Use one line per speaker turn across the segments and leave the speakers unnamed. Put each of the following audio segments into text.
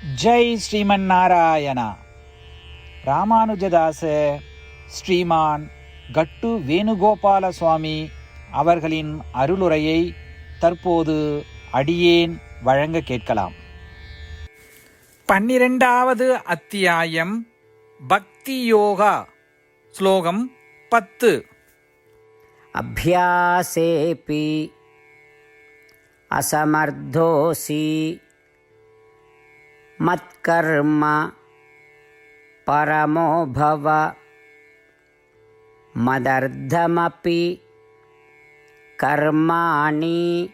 ஜெய் ஸ்ரீமன் நாராயணா ராமானுஜதாச ஸ்ரீமான் கட்டு வேணுகோபால சுவாமி அவர்களின் அருளுரையை தற்போது அடியேன் வழங்க கேட்கலாம். பன்னிரெண்டாவது அத்தியாயம் பக்தி யோகா ஸ்லோகம் பத்து.
அபியாசேபி அசமர்தோசி మత్కర్మ పరమోభవ మదర్థమపి కర్మాణి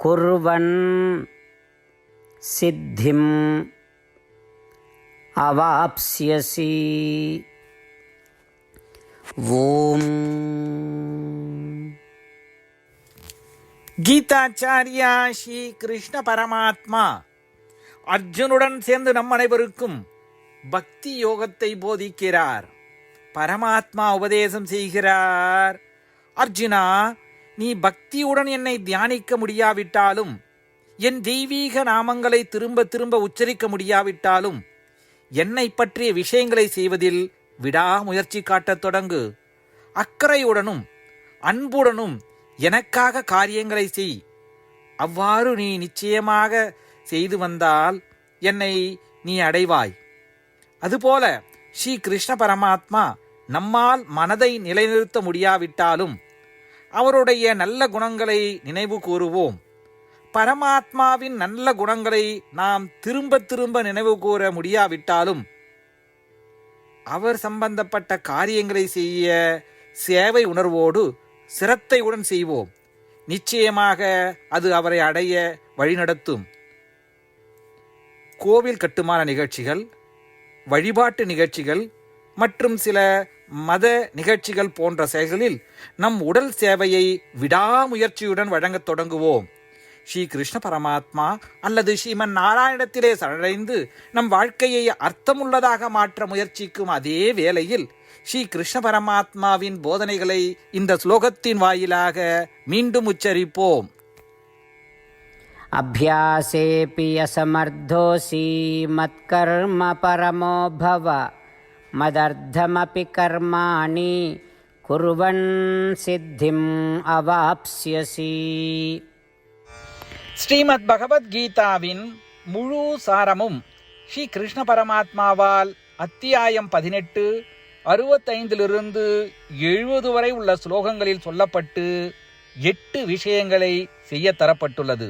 కుర్వన్ సిద్ధిం అవాప్స్యసి.
ఓం. గీతాచార్య శ్రీకృష్ణ పరమాత్మ அர்ஜுனுடன் சேர்ந்து நம் அனைவருக்கும் பக்தி யோகத்தை போதிக்கிறார். பரமாத்மா உபதேசம் செய்கிறார். அர்ஜுனா நீ பக்தியுடன் என்னை தியானிக்க முடியாவிட்டாலும் என் தெய்வீக நாமங்களை திரும்ப திரும்ப உச்சரிக்க முடியாவிட்டாலும் என்னை பற்றிய விஷயங்களை செய்வதில் விடாமுயற்சி காட்டத் தொடங்கு. அக்கறையுடனும் அன்புடனும் எனக்காக காரியங்களை செய். அவ்வாறு நீ நிச்சயமாக செய்து வந்தால் என்னை நீ அடைவாய். அதுபோல ஸ்ரீ கிருஷ்ண பரமாத்மா நம்மால் மனதை நிலைநிறுத்த முடியாவிட்டாலும் அவருடைய நல்ல குணங்களை நினைவு கூறுவோம். பரமாத்மாவின் நல்ல குணங்களை நாம் திரும்ப திரும்ப நினைவு கூற முடியாவிட்டாலும் அவர் சம்பந்தப்பட்ட காரியங்களை செய்ய சேவை உணர்வோடு சிரத்தையுடன் செய்வோம். நிச்சயமாக அது அவரை அடைய வழிநடத்தும். கோவில் கட்டுமான நிகழ்ச்சிகள் வழிபாட்டு நிகழ்ச்சிகள் மற்றும் சில மத நிகழ்ச்சிகள் போன்ற செயல்களில் நம் உடல் சேவையை விடாமுயற்சியுடன் வழங்கத் தொடங்குவோம். ஸ்ரீ கிருஷ்ண பரமாத்மா அல்லது ஸ்ரீமன் நாராயணத்திலே சரடைந்து நம் வாழ்க்கையை அர்த்தமுள்ளதாக மாற்ற முயற்சிக்கும் அதே வேளையில் ஸ்ரீ கிருஷ்ண பரமாத்மாவின் போதனைகளை இந்த ஸ்லோகத்தின் வாயிலாக மீண்டும் உச்சரிப்போம்.
अभ्यासेऽपि असमर्थोऽसि मत्कर्म परमो भव मदर्थमपि कर्माणि कुर्वन् सिद्धिम् अवाप्स्यसि
ஸ்ரீமத் பகவத்கீதாவின் முழு சாரமும் ஸ்ரீ கிருஷ்ண பரமாத்மாவால் அத்தியாயம் பதினெட்டு அறுபத்தைந்திலிருந்து எழுபது வரை உள்ள ஸ்லோகங்களில் சொல்லப்பட்டு எட்டு விஷயங்களை செய்ய தரப்பட்டுள்ளது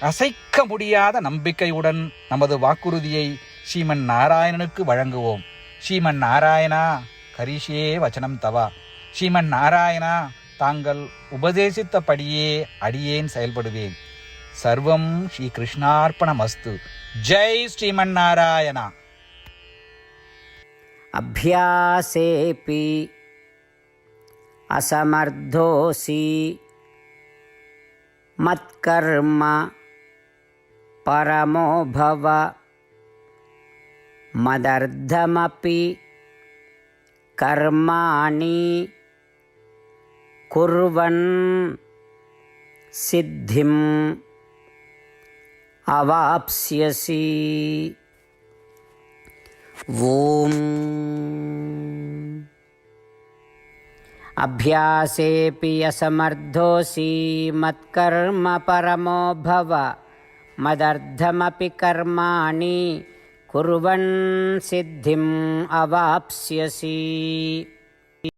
அசைக்க முடியாத நம்பிக்கையுடன் நமது வாக்குறுதியை ஸ்ரீமன் நாராயணனுக்கு வழங்குவோம் ஸ்ரீமன் நாராயணா கரிஷே வச்சனம் தவா ஸ்ரீமன் நாராயணா தாங்கள் உபதேசித்தபடியே அடியேன் செயல்படுவேன் சர்வம் ஸ்ரீ கிருஷ்ணார்ப்பணமஸ்து ஜெய் ஸ்ரீமன் நாராயணா
अभ्यासेऽपि असमर्थोऽसि मत्कर्म పరమో భవ మదర్థమపి కర్మాణి కుర్వన్ సిద్ధిం అవాప్స్యసి. ఓం. అభ్యాసేపి అసమర్థోసి మత్కర్మ పరమో భవ. మదర్థమపి కర్మాణి కుర్వన్ సిద్ధిం అవాప్స్యసి.